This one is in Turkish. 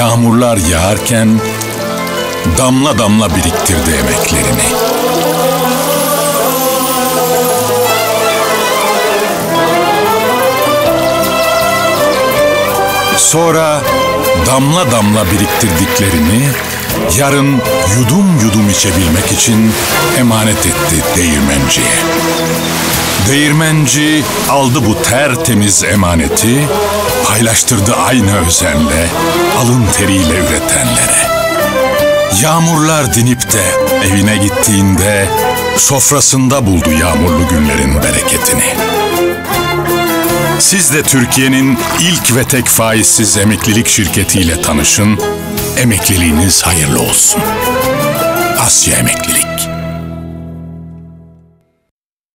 yağmurlar yağarken damla damla biriktirdi emeklerini. Sonra damla damla biriktirdiklerini yarın yudum yudum içebilmek için emanet etti değirmenciye. Değirmenci aldı bu tertemiz emaneti, paylaştırdı aynı özenle, alın teriyle üretenlere. Yağmurlar dinip de evine gittiğinde sofrasında buldu yağmurlu günlerin bereketini. Siz de Türkiye'nin ilk ve tek faizsiz emeklilik şirketiyle tanışın. Emekliliğiniz hayırlı olsun. Asya Emeklilik